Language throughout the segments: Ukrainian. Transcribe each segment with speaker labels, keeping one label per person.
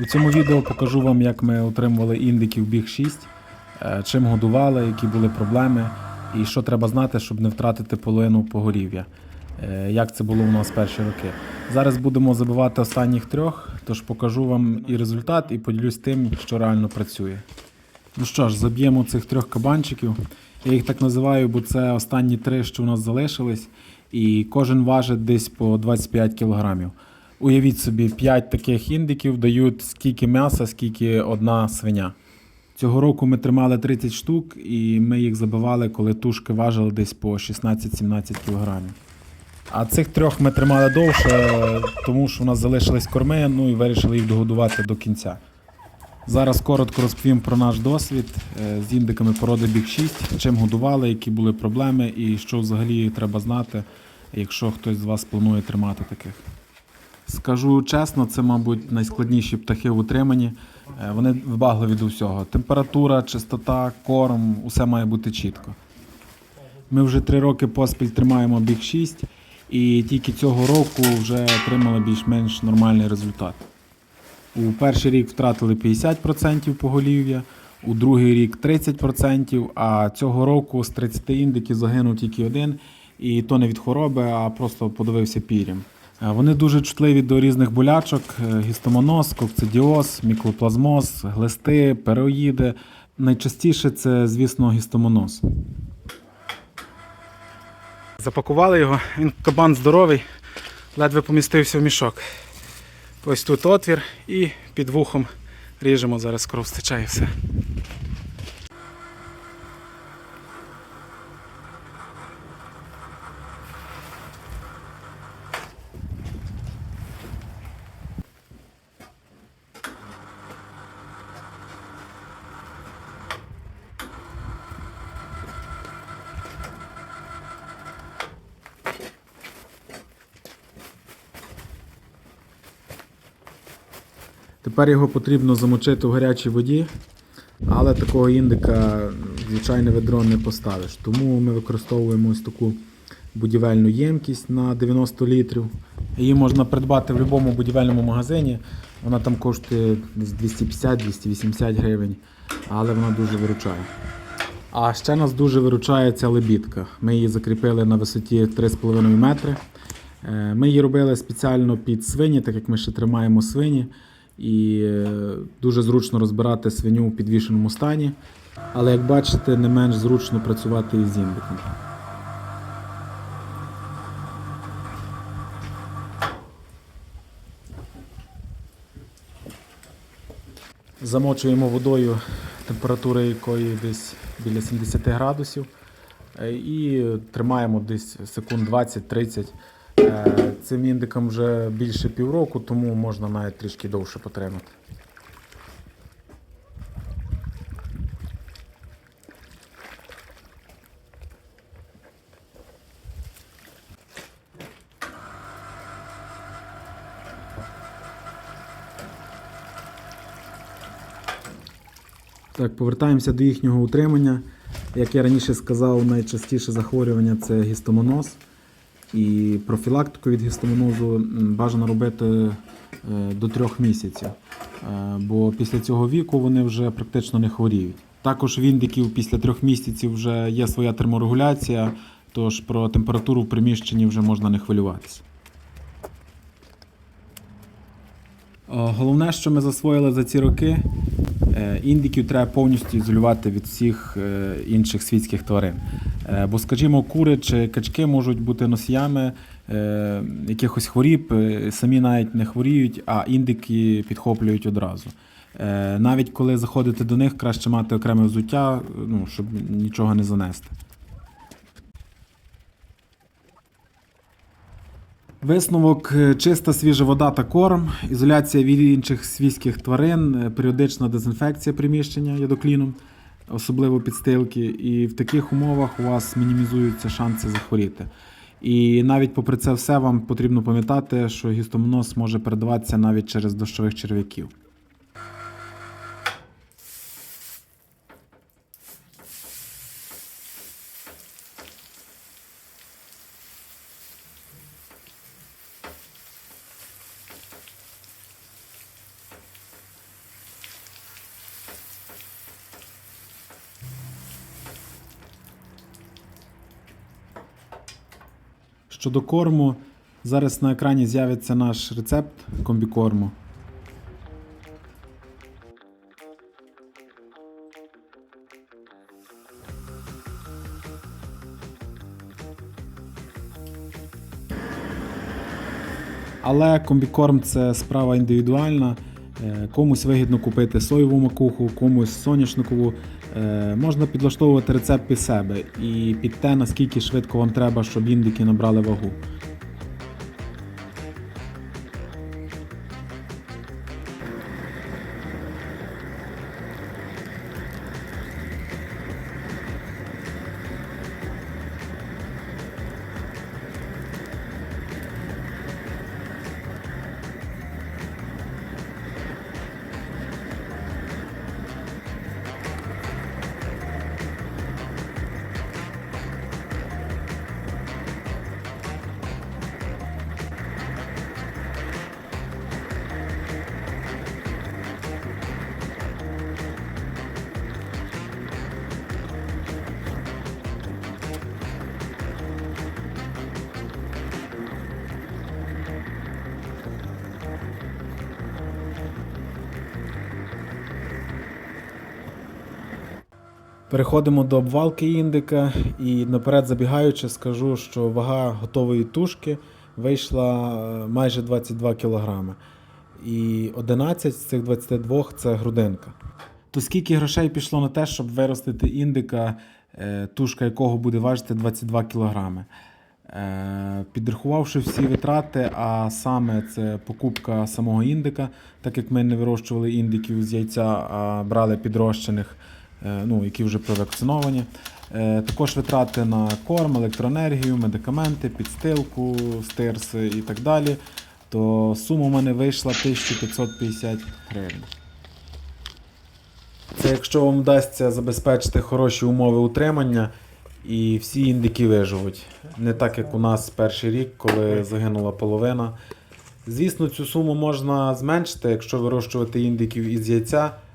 Speaker 1: У цьому відео покажу вам, як ми отримували індиків біг 6, е, чим годували, які були проблеми, і що треба знати, щоб не втратити половину поголів'я. Е, Як це було у нас перші роки. Зараз будемо забивати останніх трьох, тож покажу вам і результат, і поділюсь тим, що реально працює. Ну що ж, заб'ємо цих трьох кабанчиків. Я їх так називаю, бо це останні три, що у нас залишились, і кожен важить десь по 25 кілограмів. Уявіть собі, 5 таких індиків дають скільки м'яса, скільки одна свиня. Цього року ми тримали 30 штук, і ми їх забивали, коли тушки важили десь по 16-17 кілограмів. А цих трьох ми тримали довше, тому що у нас залишились корми, ну і вирішили їх догодувати до кінця. Зараз коротко розповім про наш досвід е, з індиками породи Біг 6, чим годували, які були проблеми і що взагалі треба знати, якщо хтось з вас планує тримати таких. Скажу чесно, це, мабуть, найскладніші птахи в утриманні. Е, Вони вибагливі до всього. Температура, чистота, корм, усе має бути чітко. Ми вже три роки поспіль тримаємо біг 6 і тільки цього року вже отримали більш-менш нормальний результат. У перший рік втратили 50% поголів'я, у другий рік 30%, а цього року з 30 індиків загинув тільки один, і то не від хвороби, а просто подивився пір'ям. Е, Вони дуже чутливі до різних болячок: е, гістомоноз, кокцидіоз, мікоплазмоз, глисти, пероїди. Найчастіше це, звісно, гістомоноз. Запакували його, він кабан здоровий, ледве помістився в мішок. Ось тут отвір і під вухом ріжемо, зараз кров стичає все. Тепер його потрібно замочити в гарячій воді, але такого індика звичайне ведро не поставиш. Тому ми використовуємо ось таку будівельну ємкість на 90 літрів. Її можна придбати в будь-якому будівельному магазині. Вона там коштує 250-280 гривень, але вона дуже виручає. А ще нас дуже виручає ця лебідка. Ми її закріпили на висоті 3,5 метри. Е, Ми її робили спеціально під свині, так як ми ще тримаємо свині. І е, дуже зручно розбирати свиню у підвішеному стані. Але як бачите, не менш зручно працювати із індиком. Замочуємо водою, температура якої десь біля 70 градусів. Е, І тримаємо десь секунд 20-30. Е, Цим індикам вже більше півроку, тому можна навіть трішки довше потримати. Так, повертаємося до їхнього утримання. Як я раніше сказав, найчастіше захворювання це гістомоноз. І профілактику від гістомонозу бажано робити е, до трьох місяців, Е, бо після цього віку вони вже практично не хворіють. Також в індиків після трьох місяців вже є своя терморегуляція, тож про температуру в приміщенні вже можна не хвилюватися. Е, Головне, що ми засвоїли за ці роки, індиків треба повністю ізолювати від всіх інших світських тварин. Е, Бо, скажімо, кури чи качки можуть бути носіями е, якихось хворіб, е, самі навіть не хворіють, а індики підхоплюють одразу. Навіть коли заходите до них, краще мати окреме взуття, ну, щоб нічого не занести. Висновок чиста свіжа вода та корм, ізоляція від інших свійських тварин, періодична дезінфекція приміщення йодокліном, особливо підстилки. І в таких умовах у вас мінімізуються шанси захворіти. І навіть попри це все вам потрібно пам'ятати, що гістомоноз може передаватися навіть через дощових черв'яків. Щодо корму, зараз на екрані з'явиться наш рецепт комбікорму. Але комбікорм це справа індивідуальна. Е, Комусь вигідно купити соєву макуху, комусь соняшникову. Е, Можна підлаштовувати рецепт під себе і під те, наскільки швидко вам треба, щоб індики набрали вагу. Переходимо до обвалки індика і наперед забігаючи, скажу, що вага готової тушки вийшла е, майже 22 кг. І 11 з цих 22 це грудинка. То скільки грошей пішло на те, щоб виростити індика, е, тушка якого буде важити 22 кг? Е, Підрахувавши всі витрати, а саме це покупка самого індика, так як ми не вирощували індиків з яйця, а брали підрощених, ну, які вже провакциновані. Е, Також витрати на корм, електроенергію, медикаменти, підстилку, стирси і так далі. То сума в мене вийшла 1550 гривень. Це якщо вам вдасться забезпечити хороші умови утримання і всі індики виживуть. Не так, як у нас перший рік, коли загинула половина. Звісно, цю суму можна зменшити, якщо вирощувати індиків із яйця, е,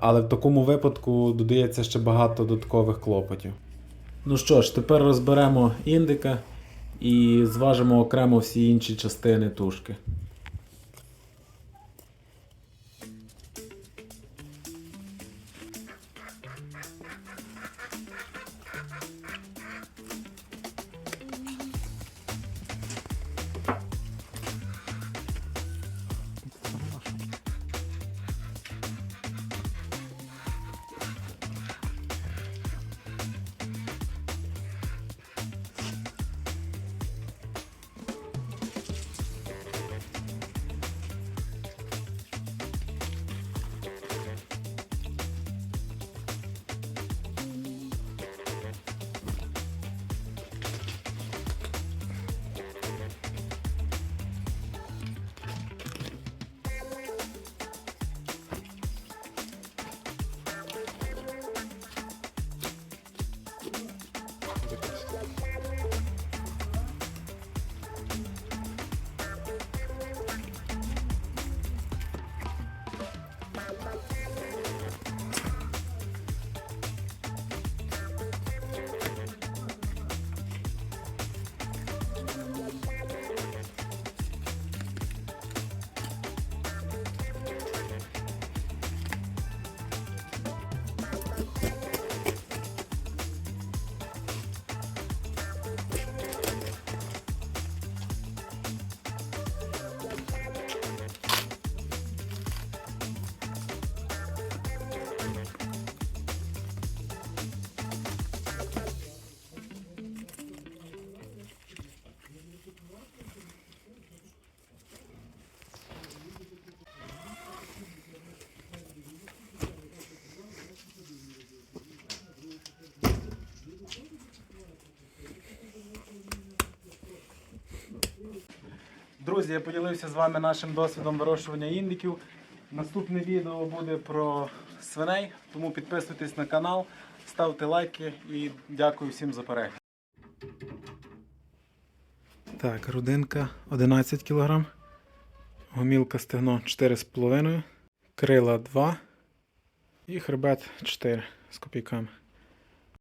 Speaker 1: але в такому випадку додається ще багато додаткових клопотів. Ну що ж, тепер розберемо індика і зважимо окремо всі інші частини тушки. Друзі, я поділився з вами нашим досвідом вирощування індиків. Наступне відео буде про свиней, тому підписуйтесь на канал, ставте лайки і дякую всім за перегляд. Так, грудинка 11 кг, гомілка стегно 4,5, крила 2 і хребет 4 з копійками.